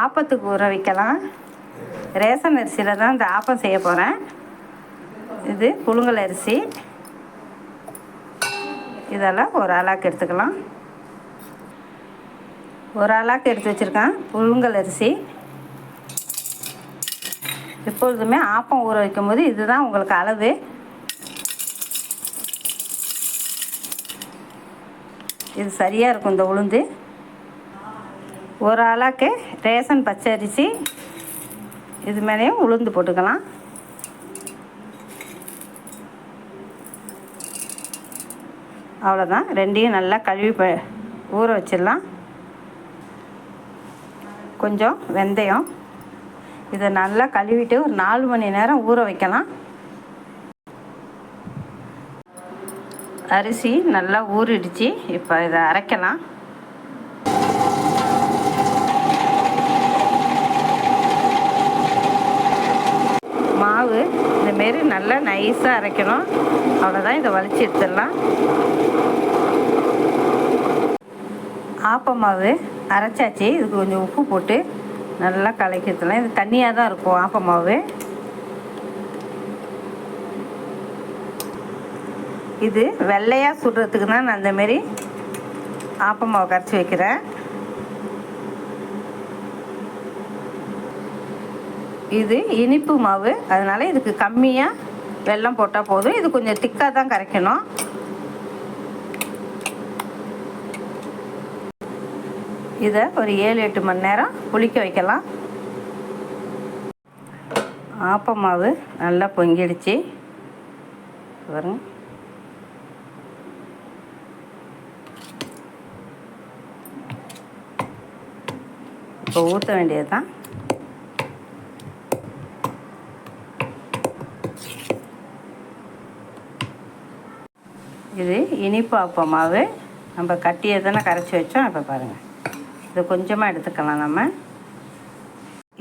ஆப்பத்துக்கு ஊற வைக்கலாம். ரேசன் அரிசியில் தான் இந்த ஆப்பம் செய்ய போகிறேன் இது புழுங்கல் அரிசி. இதெல்லாம் ஒரு ஆளாக்கு எடுத்துக்கலாம். ஒரு ஆளாக்கு எடுத்து வச்சுருக்கேன். புழுங்கல் அரிசி. எப்பொழுதுமே ஆப்பம் ஊற வைக்கும் போது இதுதான் உங்களுக்கு அளவு. இது சரியாக இருக்கும் இந்த உளுந்து. ஒரு ஆளாக்கு ரேஷன் பச்சை அரிசி இது மேலேயும் உளுந்து போட்டுக்கலாம். அவ்வளோதான் ரெண்டையும் நல்லா கழுவி ப ஊற வச்சிடலாம். கொஞ்சம் வெந்தயம். இதை நல்லா கழுவிட்டு ஒரு நாலு மணி நேரம் ஊற வைக்கலாம். அரிசி நல்லா ஊறிடுச்சு. இப்போ இதை அரைக்கலாம். மாவு. இந்தமாரி நல்லா நைஸாக அரைக்கணும். அவ்வளோதான் இதை வலிச்சு எடுத்துடலாம். ஆப்ப மாவு அரைச்சாச்சு. இதுக்கு கொஞ்சம் உப்பு போட்டு நல்லா கலக்கி எடுத்துடலாம் இது தண்ணியாக தான் இருக்கும் ஆப்ப மாவு இது வெள்ளையாக சுடுறதுக்கு தான் நான் அந்தமாரி ஆப்ப மாவு கரைச்சி வைக்கிறேன். இது இனிப்பு மாவு. அதனால் இதுக்கு கம்மியாக வெல்லம் போட்டால் போதும். இது கொஞ்சம் திக்காக தான் கரைக்கணும். இதை ஒரு ஏழு எட்டு மணி நேரம் புளிக்க வைக்கலாம். ஆப்ப மாவு நல்லா பொங்கிடுச்சு. பாருங்க. இப்போ ஊற்ற வேண்டியது தான் இது இனிப்பு ஆப்ப மாவு. நம்ம கட்டியை தானே கரைச்சி வச்சோம் இப்போ பாருங்கள் இது கொஞ்சமாக எடுத்துக்கலாம் நம்ம.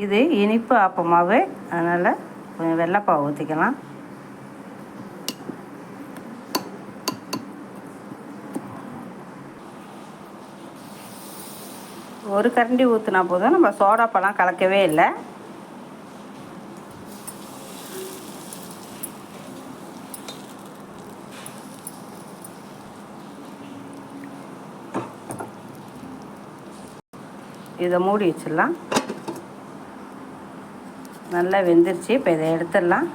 இது இனிப்பு ஆப்ப மாவு. அதனால் கொஞ்சம் வெள்ளைப்பாவை ஊற்றிக்கலாம் ஒரு கரண்டி ஊற்றினா போதும். நம்ம சோடாப்பெல்லாம் கலக்கவே இல்லை. இதை மூடி வச்சிடலாம். நல்லா வெந்துருச்சு இப்போ இதை எடுத்துடலாம்.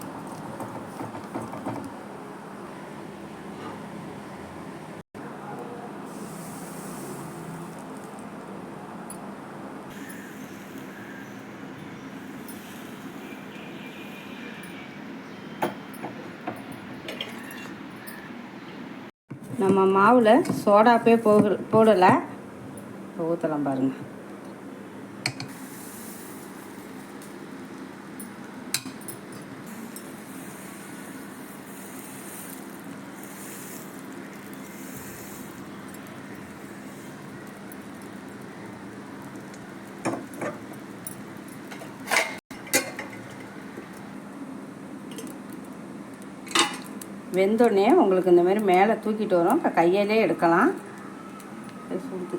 நம்ம மாவில் சோடாப்பே போக போடலை. ஊற்றலாம் பாருங்கள் வெந்தோடனே உங்களுக்கு இந்த மாதிரி மேலே தூக்கிட்டு வரும். இப்போ கையாலே எடுக்கலாம். சுடுது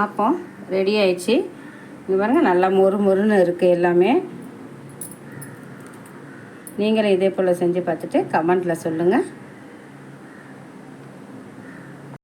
ஆப்பம் ரெடி ஆயிடுச்சு. இங்கே பாருங்கள் நல்லா மொறு மொறுன்னு இருக்குது எல்லாமே. நீங்களும் இதே போல் செஞ்சு பார்த்துட்டு கமெண்ட்டில் சொல்லுங்கள்